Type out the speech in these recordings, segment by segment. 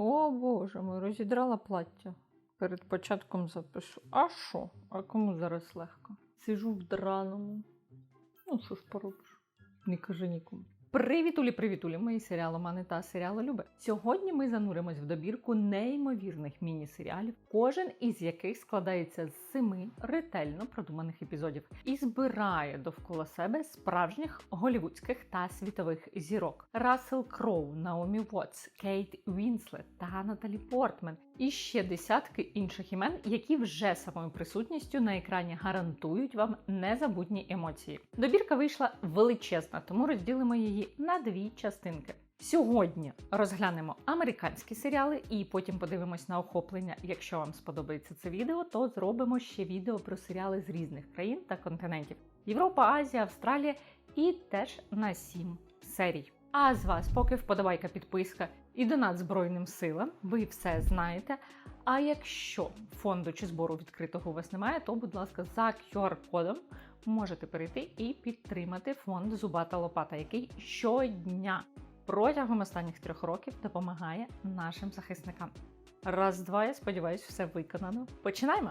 О боже мой, розідрала плаття. Перед початком запишу. А що? А кому зараз легко? Сижу в драному. Ну, що ж поробиш? Не кажи нікому. Привітулі, привітулі, мої серіаломани та серіалолюби. Сьогодні ми зануримось в добірку неймовірних міні-серіалів, кожен із яких складається з семи ретельно продуманих епізодів і збирає довкола себе справжніх голівудських та світових зірок: Рассел Кроу, Наомі Вотс, Кейт Вінслет та Наталі Портман, і ще десятки інших імен, які вже самою присутністю на екрані гарантують вам незабутні емоції. Добірка вийшла величезна, тому розділимо її на дві частинки. Сьогодні розглянемо американські серіали і потім подивимось на охоплення. Якщо вам сподобається це відео, то зробимо ще відео про серіали з різних країн та континентів: Європа, Азія, Австралія і теж на сім серій. А з вас, поки вподобайка, підписка і донат Збройним силам, ви все знаєте. А якщо фонду чи збору відкритого у вас немає, то, будь ласка, за QR-кодом можете перейти і підтримати фонд Зубата Лопата, який щодня протягом останніх трьох років допомагає нашим захисникам. Раз, два, я сподіваюся, все виконано. Починаємо!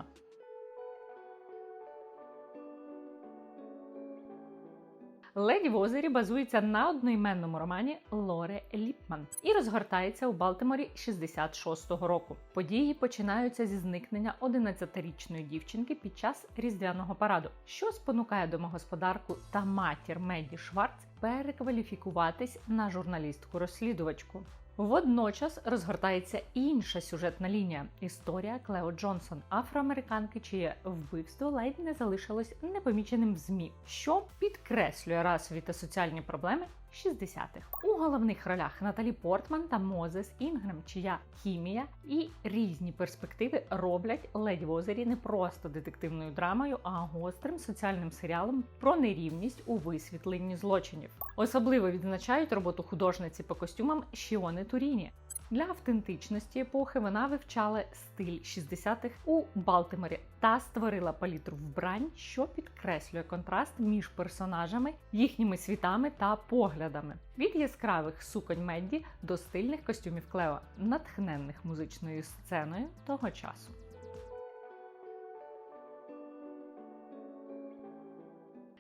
Леді в озері базується на одноіменному романі Лори Ліпман і розгортається у Балтиморі 66-го року. Події починаються зі зникнення 11-річної дівчинки під час різдвяного параду, що спонукає домогосподарку та матір Меді Шварц перекваліфікуватись на журналістку-розслідувачку. Водночас розгортається інша сюжетна лінія історія Клео Джонсон, афроамериканки, чиє вбивство ледь не залишилось непоміченим в змі, що підкреслює расові та соціальні проблеми 60-х. У головних ролях Наталі Портман та Мозес Інгрем, чия хімія і різні перспективи роблять ледь в озері не просто детективною драмою, а гострим соціальним серіалом про нерівність у висвітленні злочинів. Особливо відзначають роботу художниці по костюмам Шіони Туріні. Для автентичності епохи вона вивчала стиль 60-х у Балтиморі та створила палітру вбрань, що підкреслює контраст між персонажами, їхніми світами та поглядами. Від яскравих суконь Медді до стильних костюмів Клео, натхненних музичною сценою того часу.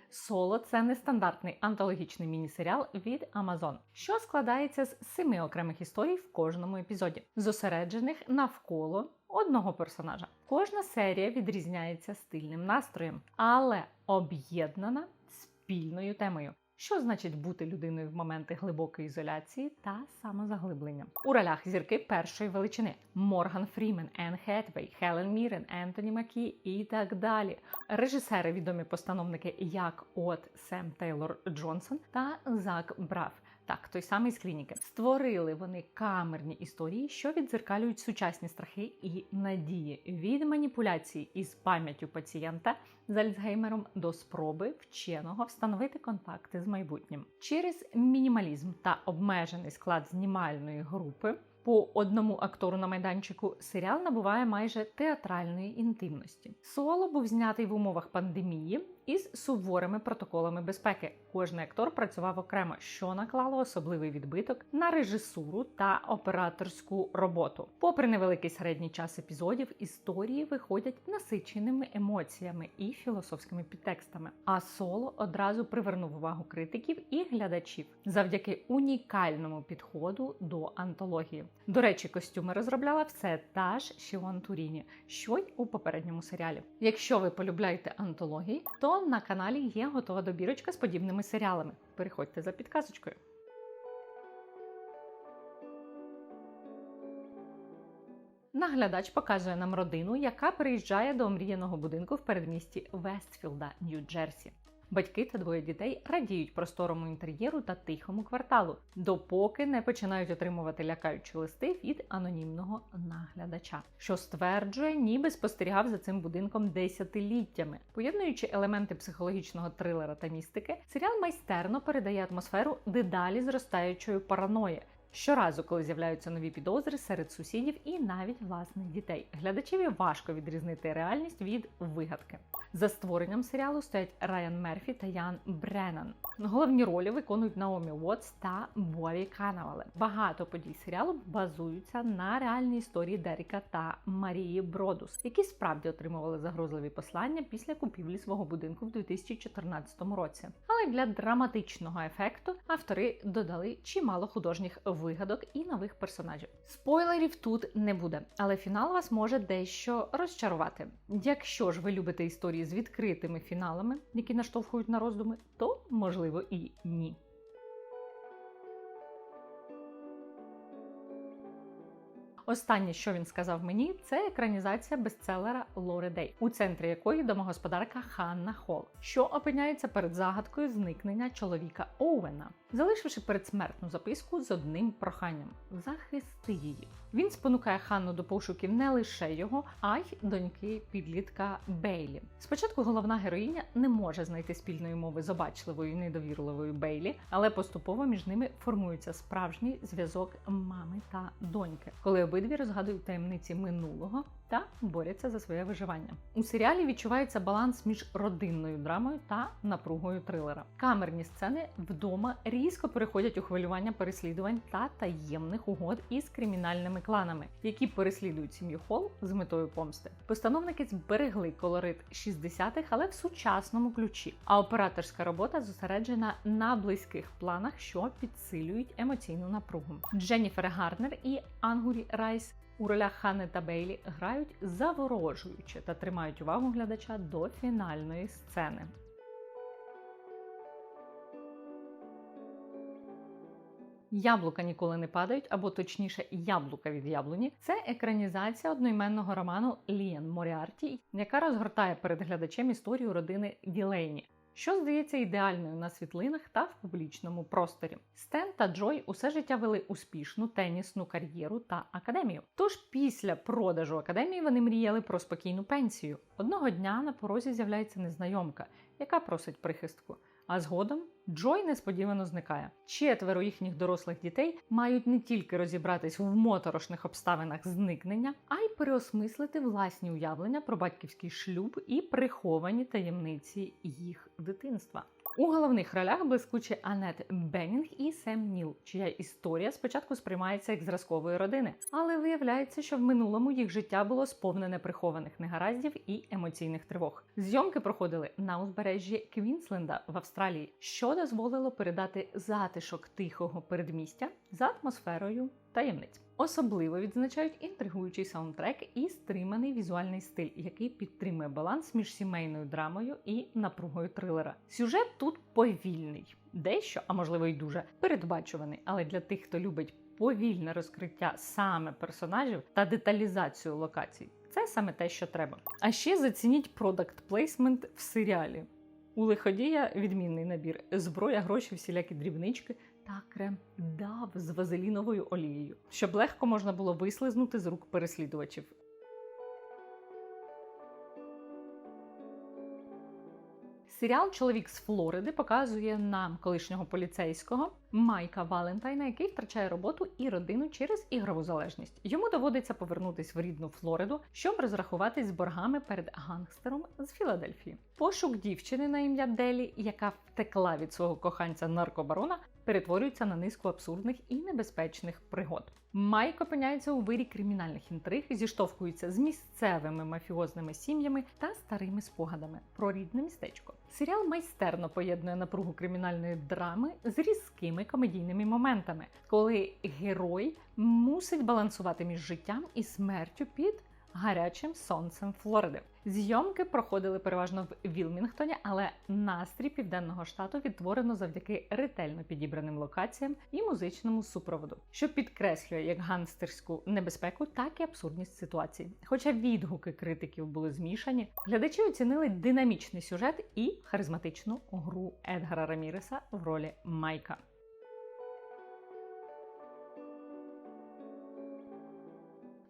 Соло це нестандартний антологічний міні-серіал від Amazon, що складається з семи окремих історій в кожному епізоді, зосереджених навколо одного персонажа. Кожна серія відрізняється стильним настроєм, але об'єднана спільною темою. Що значить бути людиною в моменти глибокої ізоляції та самозаглиблення? У ролях зірки першої величини Морган Фрімен, Енн Хетвей, Хелен Мірен, Ентоні Макі і так далі. Режисери відомі постановники як от Сем Тейлор Джонсон та Зак Браф. Так, той самий з клініки. Створили вони камерні історії, що відзеркалюють сучасні страхи і надії від маніпуляцій із пам'яттю пацієнта з Альцгеймером до спроби вченого встановити контакти з майбутнім. Через мінімалізм та обмежений склад знімальної групи. По одному актору на майданчику серіал набуває майже театральної інтимності. Соло був знятий в умовах пандемії із суворими протоколами безпеки. Кожний актор працював окремо, що наклало особливий відбиток на режисуру та операторську роботу. Попри невеликий середній час епізодів, історії виходять насиченими емоціями і філософськими підтекстами. А соло одразу привернув увагу критиків і глядачів завдяки унікальному підходу до антології. До речі, костюми розробляла все та ж Шіон Туріні, що й у попередньому серіалі. Якщо ви полюбляєте антології, то на каналі є готова добірочка з подібними серіалами. Переходьте за підказочкою. Наглядач показує нам родину, яка переїжджає до омріяного будинку в передмісті Вестфілда, Нью-Джерсі. Батьки та двоє дітей радіють просторому інтер'єру та тихому кварталу, допоки не починають отримувати лякаючі листи від анонімного наглядача, що стверджує, ніби спостерігав за цим будинком десятиліттями. Поєднуючи елементи психологічного трилера та містики, серіал майстерно передає атмосферу дедалі зростаючої параної. Щоразу, коли з'являються нові підозри серед сусідів і навіть власних дітей, глядачеві важко відрізнити реальність від вигадки. За створенням серіалу стоять Райан Мерфі та Ян Бреннан. Головні ролі виконують Наомі Уотс та Бові Канавале. Багато подій серіалу базуються на реальній історії Деріка та Марії Бродус, які справді отримували загрозливі послання після купівлі свого будинку в 2014 році. Але для драматичного ефекту автори додали чимало художніх вигадок і нових персонажів. Спойлерів тут не буде, але фінал вас може дещо розчарувати. Якщо ж ви любите історії з відкритими фіналами, які наштовхують на роздуми, то можливо і ні. Останнє, що він сказав мені, це екранізація бестселера Лори Дей, у центрі якої домогосподарка Ханна Холл, що опиняється перед загадкою зникнення чоловіка Оуена, залишивши передсмертну записку з одним проханням захисти її. Він спонукає Ханну до пошуків не лише його, а й доньки підлітка Бейлі. Спочатку головна героїня не може знайти спільної мови з обачливою і недовірливою Бейлі, але поступово між ними формується справжній зв'язок мами та доньки, коли обидві розгадують таємниці минулого та борються за своє виживання. У серіалі відчувається баланс між родинною драмою та напругою трилера. Камерні сцени вдома різко переходять у хвилювання переслідувань та таємних угод із кримінальними кланами, які переслідують сім'ю Холл з метою помсти. Постановники зберегли колорит 60-х, але в сучасному ключі. А операторська робота зосереджена на близьких планах, що підсилюють емоційну напругу. Дженніфер Гарнер і Ангурі Райс у ролях Ханни та Бейлі грають заворожуюче та тримають увагу глядача до фінальної сцени. Яблука ніколи не падають, або точніше, яблука від яблуні. Це екранізація одноіменного роману Ліан Моріарті, яка розгортає перед глядачем історію родини Ділейні, що здається ідеальною на світлинах та в публічному просторі. Стен та Джой усе життя вели успішну тенісну кар'єру та академію. Тож після продажу академії вони мріяли про спокійну пенсію. Одного дня на порозі з'являється незнайомка, яка просить прихистку. А згодом Джой несподівано зникає. Четверо їхніх дорослих дітей мають не тільки розібратись в моторошних обставинах зникнення, а й переосмислити власні уявлення про батьківський шлюб і приховані таємниці їх дитинства. У головних ролях блискучі Анет Беннінг і Сем Ніл, чия історія спочатку сприймається як зразкової родини, але виявляється, що в минулому їх життя було сповнене прихованих негараздів і емоційних тривог. Зйомки проходили на узбережжі Квінсленда в Австралії, що дозволило передати затишок тихого передмістя за атмосферою таємниць. Особливо відзначають інтригуючий саундтрек і стриманий візуальний стиль, який підтримує баланс між сімейною драмою і напругою трилера. Сюжет тут повільний, дещо, а можливо й дуже передбачуваний, але для тих, хто любить повільне розкриття саме персонажів та деталізацію локацій, це саме те, що треба. А ще зацініть продакт плейсмент в серіалі. У лиходія відмінний набір, зброя, гроші, всілякі дрібнички та крем дав з вазеліновою олією, щоб легко можна було вислизнути з рук переслідувачів. Серіал Чоловік з Флориди показує нам колишнього поліцейського Майка Валентайна, який втрачає роботу і родину через ігрову залежність. Йому доводиться повернутись в рідну Флориду, щоб розрахуватись з боргами перед гангстером з Філадельфії. Пошук дівчини на ім'я Делі, яка втекла від свого коханця наркобарона, перетворюється на низку абсурдних і небезпечних пригод. Майк опиняється у вирі кримінальних інтриг, зіштовхується з місцевими мафіозними сім'ями та старими спогадами про рідне містечко. Серіал майстерно поєднує напругу кримінальної драми з різкими комедійними моментами, коли герой мусить балансувати між життям і смертю під гарячим сонцем Флориди. Зйомки проходили переважно в Вілмінгтоні, але настрій південного штату відтворено завдяки ретельно підібраним локаціям і музичному супроводу, що підкреслює як ганстерську небезпеку, так і абсурдність ситуації. Хоча відгуки критиків були змішані, глядачі оцінили динамічний сюжет і харизматичну гру Едгара Раміреса в ролі Майка.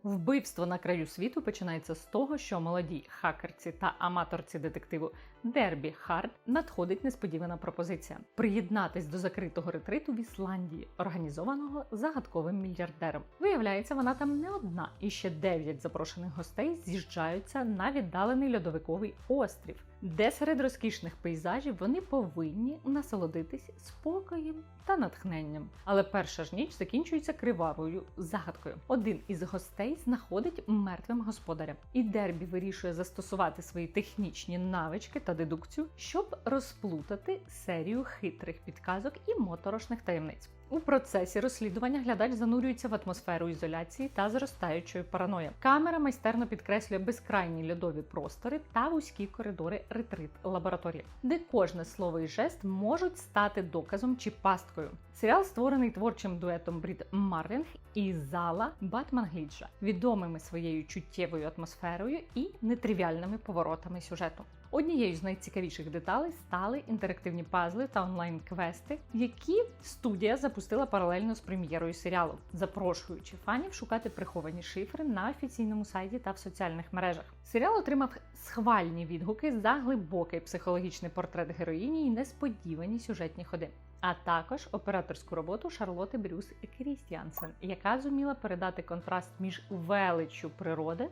Вбивство на краю світу починається з того, що молодій хакерці та аматорці детективу Дербі Хард надходить несподівана пропозиція приєднатись до закритого ретриту в Ісландії, організованого загадковим мільярдером. Виявляється, вона там не одна, і ще дев'ять запрошених гостей з'їжджаються на віддалений льодовиковий острів, де серед розкішних пейзажів вони повинні насолодитись спокоєм та натхненням. Але перша ж ніч закінчується кривавою загадкою. Один із гостей знаходить мертвим господаря, і Дербі вирішує застосувати свої технічні навички та дедукцію, щоб розплутати серію хитрих підказок і моторошних таємниць. У процесі розслідування глядач занурюється в атмосферу ізоляції та зростаючої параної. Камера майстерно підкреслює безкрайні льодові простори та вузькі коридори ретрит лабораторії, де кожне слово і жест можуть стати доказом чи пасткою. Серіал створений творчим дуетом Брід Марлінг і зала Батман Гліджа, відомими своєю чуттєвою атмосферою і нетривіальними поворотами сюжету. Однією з найцікавіших деталей стали інтерактивні пазли та онлайн-квести, які студія запустила паралельно з прем'єрою серіалу, запрошуючи фанів шукати приховані шифри на офіційному сайті та в соціальних мережах. Серіал отримав схвальні відгуки за глибокий психологічний портрет героїні і несподівані сюжетні ходи. А також операторську роботу Шарлоти Брюс Крістіансен, яка зуміла передати контраст між величчю природи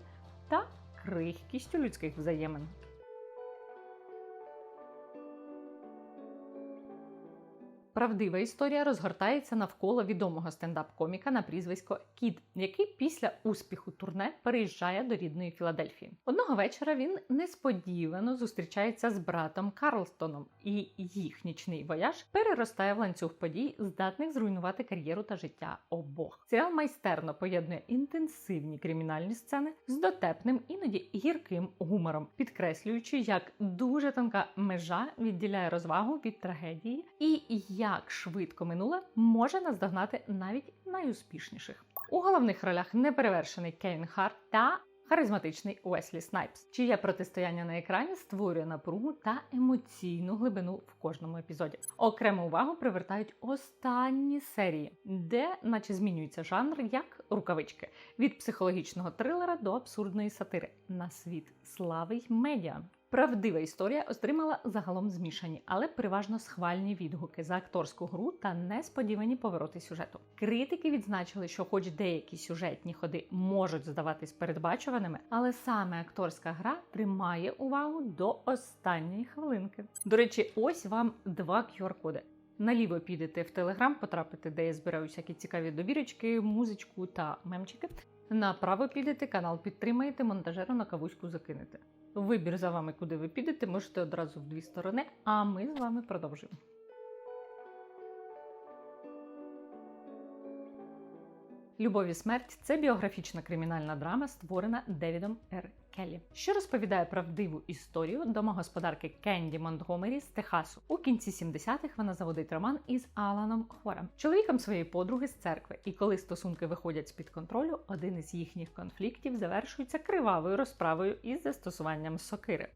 та крихкістю людських взаємин. Правдива історія розгортається навколо відомого стендап-коміка на прізвисько Кід, який після успіху турне переїжджає до рідної Філадельфії. Одного вечора він несподівано зустрічається з братом Карлстоном, і їх нічний вояж переростає в ланцюг подій, здатних зруйнувати кар'єру та життя обох. Серіал майстерно поєднує інтенсивні кримінальні сцени з дотепним, іноді гірким гумором, підкреслюючи, як дуже тонка межа відділяє розвагу від трагедії і як швидко минуле може наздогнати навіть найуспішніших. У головних ролях неперевершений Кевін Харт та харизматичний Уеслі Снайпс, чиє протистояння на екрані створює напругу та емоційну глибину в кожному епізоді. Окрему увагу привертають останні серії, де, наче змінюється жанр, як рукавички, від психологічного трилера до абсурдної сатири на світ слави й медіа. Правдива історія отримала загалом змішані, але переважно схвальні відгуки за акторську гру та несподівані повороти сюжету. Критики відзначили, що, хоч деякі сюжетні ходи можуть здаватись передбачуваними, але саме акторська гра тримає увагу до останньої хвилинки. До речі, ось вам два QR-коди. Наліво підете в Телеграм, потрапите, де я збираю всякі цікаві добірочки, музичку та мемчики. Направо підете, канал підтримаєте, монтажеру на кавуську закинете. Вибір за вами, куди ви підете, можете одразу в дві сторони, а ми з вами продовжуємо. Любов і смерть це біографічна кримінальна драма, створена Девідом Р. Келлі, що розповідає правдиву історію домогосподарки Кенді Монтгомері з Техасу. У кінці 70-х вона заводить роман із Аланом Хорем, чоловіком своєї подруги з церкви. І коли стосунки виходять з під контролю, один із їхніх конфліктів завершується кривавою розправою із застосуванням сокири.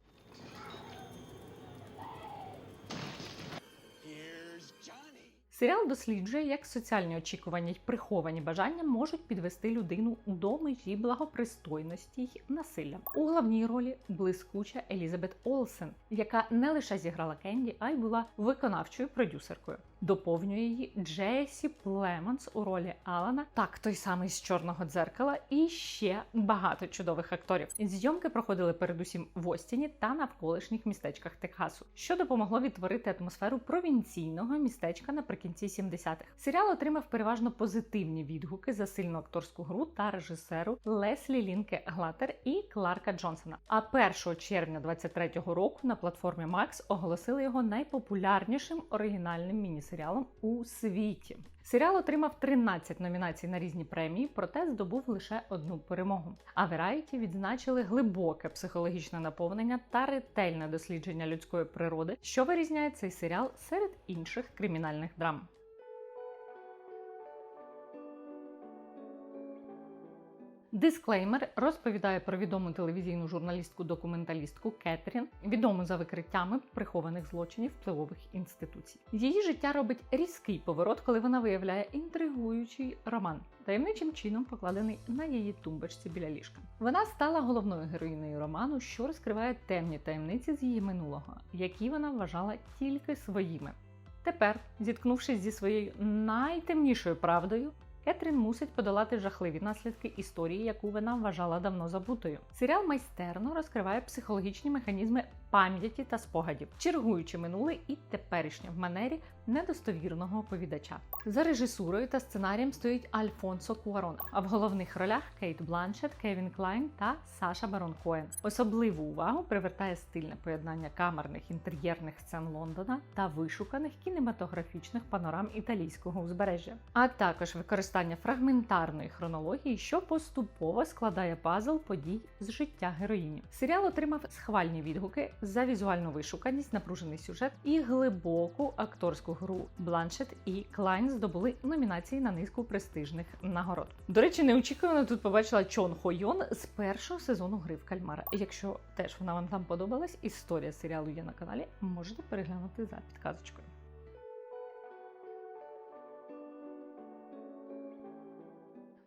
Серіал досліджує, як соціальні очікування й приховані бажання можуть підвести людину до межі благопристойності й насилля. У головній ролі блискуча Елізабет Олсен, яка не лише зіграла Кенді, а й була виконавчою продюсеркою. Доповнює її Джесі Племонс у ролі Алана, так той самий з чорного дзеркала, і ще багато чудових акторів. Зйомки проходили передусім в Остіні та навколишніх містечках Техасу, що допомогло відтворити атмосферу провінційного містечка наприкінці 70-х. Серіал отримав переважно позитивні відгуки за сильну акторську гру та режисеру Леслі Лінке Глатер і Кларка Джонсона. А 1 червня 23-го року на платформі Max оголосили його найпопулярнішим оригінальним міні серіалом у світі. Серіал отримав 13 номінацій на різні премії, проте здобув лише одну перемогу. А Верайті відзначили глибоке психологічне наповнення та ретельне дослідження людської природи, що вирізняє цей серіал серед інших кримінальних драм. Дисклеймер розповідає про відому телевізійну журналістку-документалістку Кетрін, відому за викриттями прихованих злочинів впливових інституцій. Її життя робить різкий поворот, коли вона виявляє інтригуючий роман, таємничим чином покладений на її тумбочці біля ліжка. Вона стала головною героїнею роману, що розкриває темні таємниці з її минулого, які вона вважала тільки своїми. Тепер, зіткнувшись зі своєю найтемнішою правдою, Кетрін мусить подолати жахливі наслідки історії, яку вона вважала давно забутою. Серіал майстерно розкриває психологічні механізми пам'яті та спогадів, чергуючи минуле і теперішнє в манері недостовірного оповідача. За режисурою та сценарієм стоїть Альфонсо Куарон, а в головних ролях Кейт Бланшет, Кевін Клайн та Саша Барон Коен. Особливу увагу привертає стильне поєднання камерних інтер'єрних сцен Лондона та вишуканих кінематографічних панорам італійського узбережжя, а також використання фрагментарної хронології, що поступово складає пазл подій з життя героїні. Серіал отримав схвальні відгуки за візуальну вишуканість, напружений сюжет і глибоку акторську гру. Бланшет і Клайн здобули номінації на низку престижних нагород. До речі, неочікувано тут побачила Чон Хо Йон з першого сезону гри в кальмара. Якщо теж вона вам там подобалась, історія серіалу є на каналі, можете переглянути за підказочкою.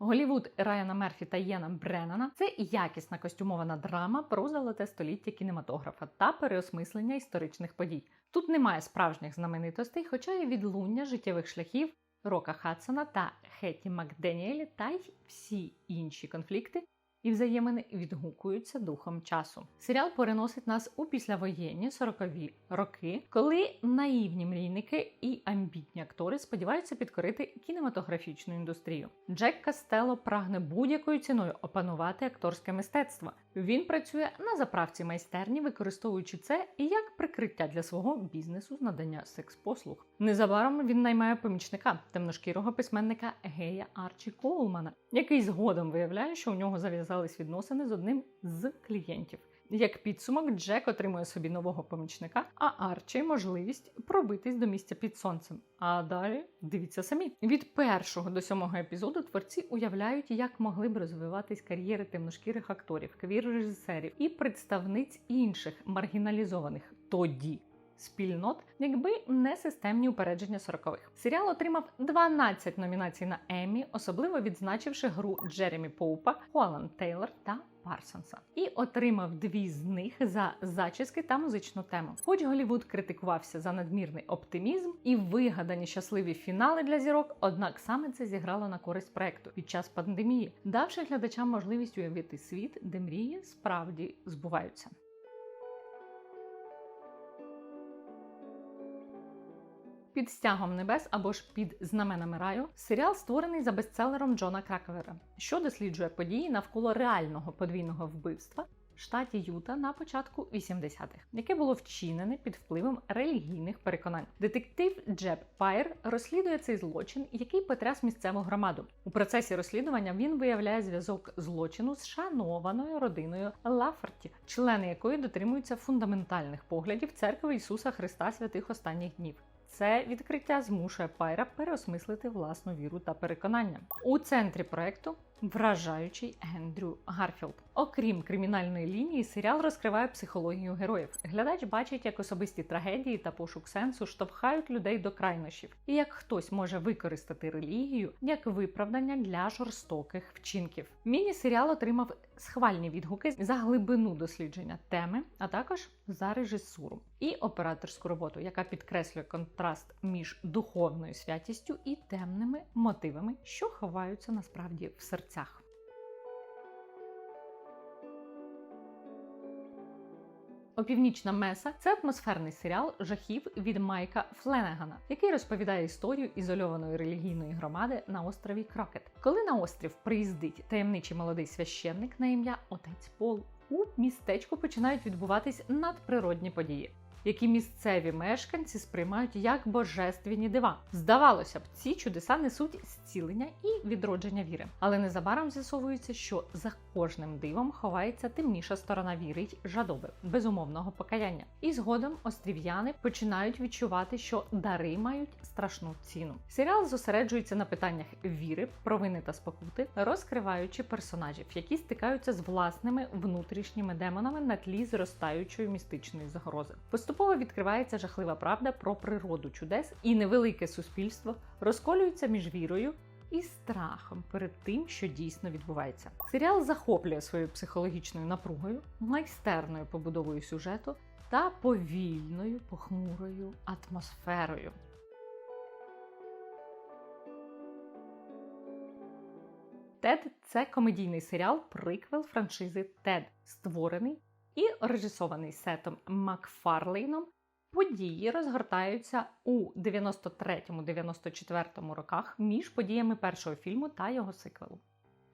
Голівуд Райана Мерфі та Єна Бреннана – це якісна костюмована драма про золоте століття кінематографа та переосмислення історичних подій. Тут немає справжніх знаменитостей, хоча є відлуння життєвих шляхів Рока Хадсона та Хетті Макденіелі та й всі інші конфлікти, і взаємини відгукуються духом часу. Серіал переносить нас у післявоєнні 40-ві роки, коли наївні мрійники і амбітні актори сподіваються підкорити кінематографічну індустрію. Джек Кастело прагне будь-якою ціною опанувати акторське мистецтво. Він працює на заправці майстерні, використовуючи це як прикриття для свого бізнесу з надання секс-послуг. Незабаром він наймає помічника темношкірого письменника Гея Арчі Коулмана, який згодом виявляє, що у нього зав'язались відносини з одним з клієнтів. Як підсумок, Джек отримує собі нового помічника, а Арчі можливість пробитись до місця під сонцем. А далі дивіться самі. Від першого до сьомого епізоду творці уявляють, як могли б розвиватись кар'єри темношкірих акторів, квір-режисерів і представниць інших маргіналізованих тоді. Спільнот, якби не системні упередження 40-х. Серіал отримав 12 номінацій на Еммі, особливо відзначивши гру Джеремі Поупа, Холланд Тейлор та Парсонса, і отримав дві з них за зачіски та музичну тему. Хоч Голівуд критикувався за надмірний оптимізм і вигадані щасливі фінали для зірок, однак саме це зіграло на користь проекту під час пандемії, давши глядачам можливість уявити світ, де мрії справді збуваються. Під стягом небес або ж під знаменами раю серіал створений за бестселером Джона Кракевера, що досліджує події навколо реального подвійного вбивства в штаті Юта на початку 80-х, яке було вчинене під впливом релігійних переконань. Детектив Джеб Пайр розслідує цей злочин, який потряс місцеву громаду. У процесі розслідування він виявляє зв'язок злочину з шанованою родиною Лаферті, члени якої дотримуються фундаментальних поглядів церкви Ісуса Христа святих останніх днів. Це відкриття змушує Пайра переосмислити власну віру та переконання. У центрі проекту вражаючий Ендрю Гарфілд. Окрім кримінальної лінії, серіал розкриває психологію героїв. Глядач бачить, як особисті трагедії та пошук сенсу штовхають людей до крайнощів, і як хтось може використати релігію як виправдання для жорстоких вчинків. Міні-серіал отримав схвальні відгуки за глибину дослідження теми, а також за режисуру і операторську роботу, яка підкреслює контраст між духовною святістю і темними мотивами, що ховаються насправді в серцях. Опівнічна Меса це атмосферний серіал жахів від Майка Фленегана, який розповідає історію ізольованої релігійної громади на острові Крокет. Коли на острів приїздить таємничий молодий священник на ім'я Отець Пол, у містечку починають відбуватись надприродні події. Які місцеві мешканці сприймають як божественні дива. Здавалося б, ці чудеса несуть зцілення і відродження віри, але незабаром з'ясовується, що за кожним дивом ховається темніша сторона віри й жадоби, безумовного покаяння. І згодом острів'яни починають відчувати, що дари мають страшну ціну. Серіал зосереджується на питаннях віри, провини та спокути, розкриваючи персонажів, які стикаються з власними внутрішніми демонами на тлі зростаючої містичної загрози. Поступово відкривається жахлива правда про природу чудес, і невелике суспільство розколюється між вірою. І страхом перед тим, що дійсно відбувається. Серіал захоплює своєю психологічною напругою, майстерною побудовою сюжету та повільною похмурою атмосферою. Тед це комедійний серіал приквел франшизи Тед, створений і режисований Сетом Макфарлейном. Події розгортаються у 93-94 роках між подіями першого фільму та його сиквелу.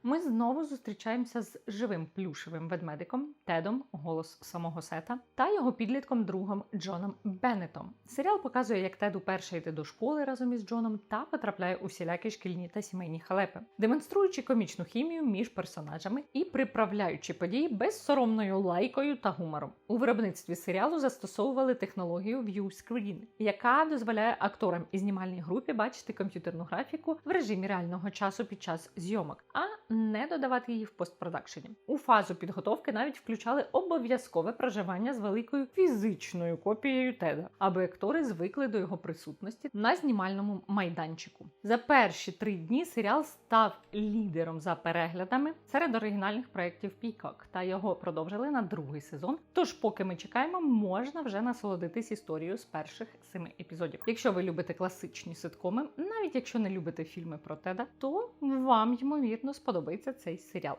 Ми знову зустрічаємося з живим плюшевим ведмедиком Тедом, голос самого сета, та його підлітком другом Джоном Беннетом. Серіал показує, як Тед уперше йде до школи разом із Джоном та потрапляє у всілякі шкільні та сімейні халепи, демонструючи комічну хімію між персонажами і приправляючи події безсоромною лайкою та гумором. У виробництві серіалу застосовували технологію ViewScreen, яка дозволяє акторам і знімальній групі бачити комп'ютерну графіку в режимі реального часу під час зйомок. а не додавати її в постпродакшені. У фазу підготовки навіть включали обов'язкове проживання з великою фізичною копією Теда, аби актори звикли до його присутності на знімальному майданчику. За перші три дні серіал став лідером за переглядами серед оригінальних проєктів Peacock, та його продовжили на другий сезон. Тож, поки ми чекаємо, можна вже насолодитись історією з перших семи епізодів. Якщо ви любите класичні ситкоми, навіть якщо не любите фільми про Теда, то вам ймовірно сподобається сподобається цей серіал.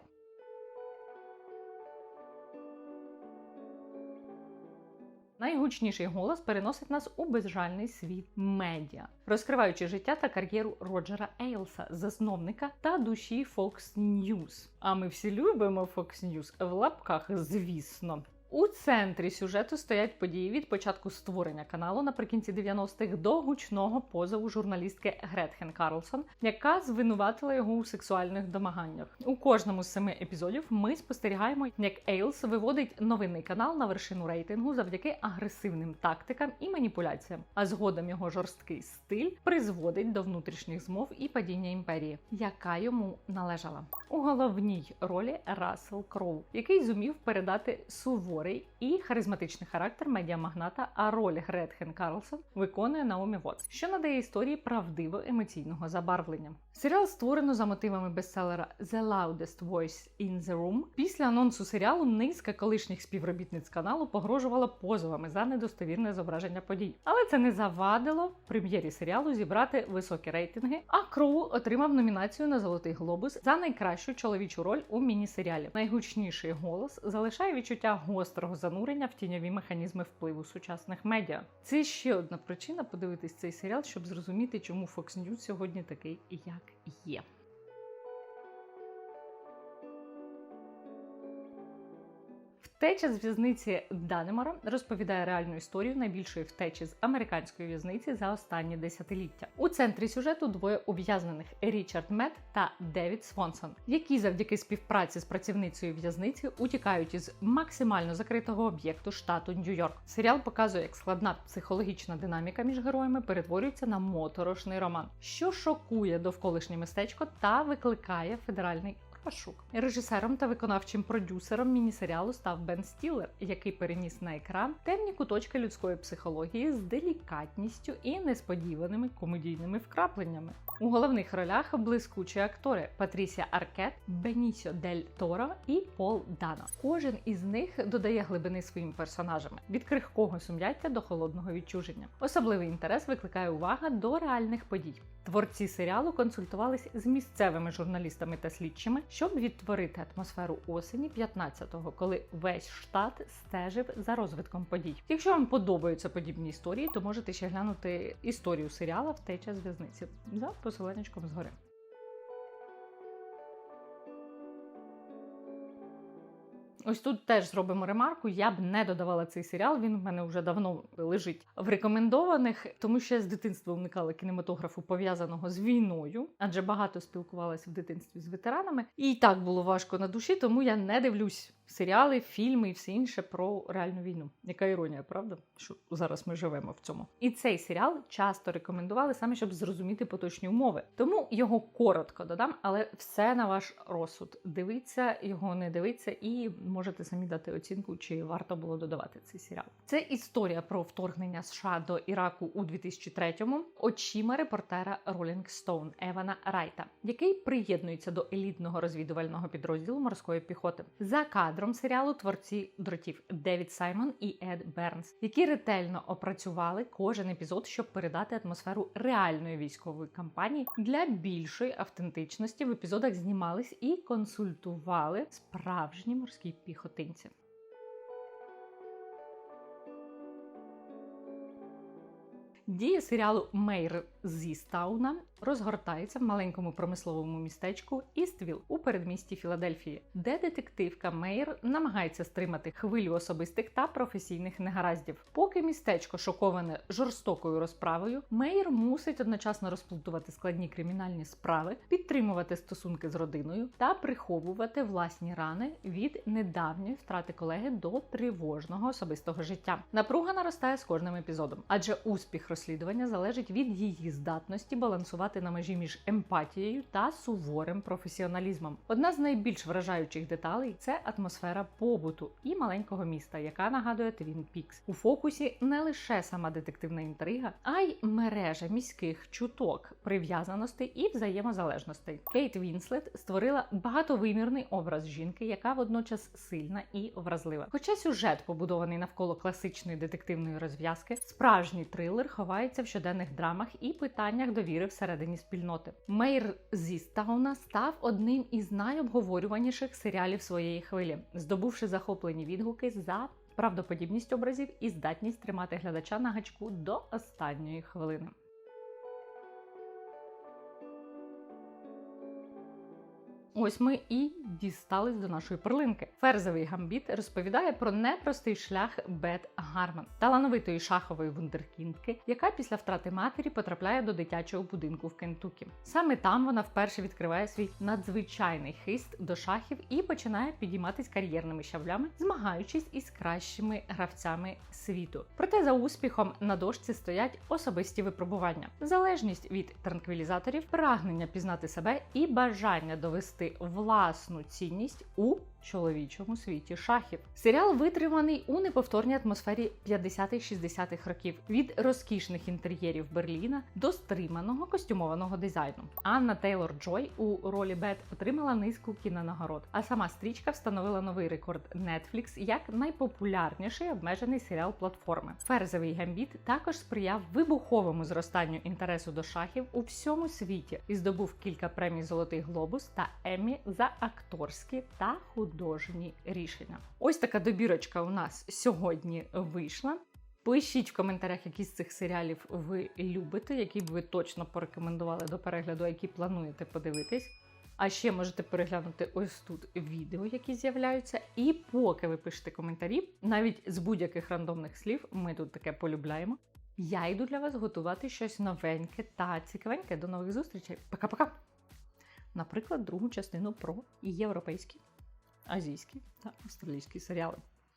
Найгучніший голос переносить нас у безжальний світ медіа, розкриваючи життя та кар'єру Роджера Ейлса, засновника та душі Fox News. А ми всі любимо Fox News в лапках, звісно. У центрі сюжету стоять події від початку створення каналу наприкінці 90-х до гучного позову журналістки Гретхен Карлсон, яка звинуватила його у сексуальних домаганнях. У кожному з семи епізодів ми спостерігаємо, як Ейлс виводить новинний канал на вершину рейтингу завдяки агресивним тактикам і маніпуляціям. А згодом його жорсткий стиль призводить до внутрішніх змов і падіння імперії, яка йому належала. У головній ролі Рассел Кроу, який зумів передати суворо суворий і харизматичний характер медіамагната, а роль Гретхен Карлсон виконує Наомі Вотс, що надає історії правдиво емоційного забарвлення. Серіал створено за мотивами бестселера The Loudest Voice in the Room. Після анонсу серіалу низка колишніх співробітниць каналу погрожувала позовами за недостовірне зображення подій. Але це не завадило прем'єрі серіалу зібрати високі рейтинги. А Кроу отримав номінацію на Золотий Глобус за найкращу чоловічу роль у міні-серіалі. Найгучніший голос залишає відчуття гострого занурення в тіньові механізми впливу сучасних медіа. Це ще одна причина подивитись цей серіал, щоб зрозуміти, чому Fox News сьогодні такий, як є. Втеча з в'язниці Данемора розповідає реальну історію найбільшої втечі з американської в'язниці за останні десятиліття. У центрі сюжету двоє ув'язнених Річард Мет та Девід Свонсон, які завдяки співпраці з працівницею в'язниці утікають із максимально закритого об'єкту штату Нью-Йорк. Серіал показує, як складна психологічна динаміка між героями перетворюється на моторошний роман, що шокує довколишнє містечко та викликає федеральний Пашук. Режисером та виконавчим продюсером міні-серіалу став Бен Стілер, який переніс на екран темні куточки людської психології з делікатністю і несподіваними комедійними вкрапленнями. У головних ролях блискучі актори Патрісія Аркет, Бенісіо Дель Торо і Пол Дано. Кожен із них додає глибини своїм персонажам від крихкого сум'яття до холодного відчуження. Особливий інтерес викликає увага до реальних подій. Творці серіалу консультувались з місцевими журналістами та слідчими, щоб відтворити атмосферу осені 15-го, коли весь штат стежив за розвитком подій. Якщо вам подобаються подібні історії, то можете ще глянути історію серіала Втеча з в'язниці за посиланнячком згори. Ось тут теж зробимо ремарку. Я б не додавала цей серіал. Він в мене вже давно лежить в рекомендованих, тому що я з дитинства уникала кінематографу пов'язаного з війною, адже багато спілкувалася в дитинстві з ветеранами. І так було важко на душі, тому я не дивлюсь серіали, фільми і все інше про реальну війну. Яка іронія, правда? Що зараз ми живемо в цьому. І цей серіал часто рекомендували саме, щоб зрозуміти поточні умови. Тому його коротко додам, але все на ваш розсуд. Дивіться його, не дивіться, і можете самі дати оцінку, чи варто було додавати цей серіал. Це історія про вторгнення США до Іраку у 2003-му очима репортера Rolling Stone Евана Райта, який приєднується до елітного розвідувального підрозділу морської піхоти. За кадром серіалу творці дротів Девід Саймон і Ед Бернс, які ретельно опрацювали кожен епізод, щоб передати атмосферу реальної військової кампанії для більшої автентичності. В епізодах знімались і консультували справжні морські піхотинці. Дія серіалу Мейр зі Стауна розгортається в маленькому промисловому містечку Іствіл у передмісті Філадельфії, де детективка Мейр намагається стримати хвилю особистих та професійних негараздів. Поки містечко шоковане жорстокою розправою, Мейр мусить одночасно розплутувати складні кримінальні справи, підтримувати стосунки з родиною та приховувати власні рани від недавньої втрати колеги до тривожного особистого життя. Напруга наростає з кожним епізодом, адже успіх розслідування залежить від її здатності балансувати на межі між емпатією та суворим професіоналізмом. Одна з найбільш вражаючих деталей це атмосфера побуту і маленького міста, яка нагадує Твін Пікс. У фокусі не лише сама детективна інтрига, а й мережа міських чуток, прив'язаностей і взаємозалежностей. Кейт Вінслет створила багатовимірний образ жінки, яка водночас сильна і вразлива. Хоча сюжет побудований навколо класичної детективної розв'язки, справжній трилер ховається в щоденних драмах і питаннях довіри всередині спільноти. Мейр зі Стауна став одним із найобговорюваніших серіалів своєї хвилі, здобувши захоплені відгуки за правдоподібність образів і здатність тримати глядача на гачку до останньої хвилини. Ось ми і дістались до нашої перлинки. Ферзовий гамбіт розповідає про непростий шлях Бет Гарман, талановитої шахової вундеркіндки, яка після втрати матері потрапляє до дитячого будинку в Кентукі. Саме там вона вперше відкриває свій надзвичайний хист до шахів і починає підійматись кар'єрними щавлями, змагаючись із кращими гравцями світу. Проте за успіхом на дошці стоять особисті випробування, залежність від транквілізаторів, прагнення пізнати себе і бажання довести власну цінність у чоловічому світі шахів. Серіал витриманий у неповторній атмосфері 50-60-х років від розкішних інтер'єрів Берліна до стриманого костюмованого дизайну. Анна Тейлор Джой у ролі Бет отримала низку кінонагород, а сама стрічка встановила новий рекорд Netflix як найпопулярніший обмежений серіал платформи. Ферзовий гамбіт також сприяв вибуховому зростанню інтересу до шахів у всьому світі і здобув кілька премій Золотий глобус та Еммі за акторські та художні рішення. Ось така добірочка у нас сьогодні вийшла. Пишіть в коментарях, які з цих серіалів ви любите, які б ви точно порекомендували до перегляду, які плануєте подивитись. А ще можете переглянути ось тут відео, які з'являються. І поки ви пишете коментарі, навіть з будь-яких рандомних слів, ми тут таке полюбляємо. Я йду для вас готувати щось новеньке та цікавеньке. До нових зустрічей. Пока-пока! Наприклад, другу частину про європейські, азійські та австралійські серіали.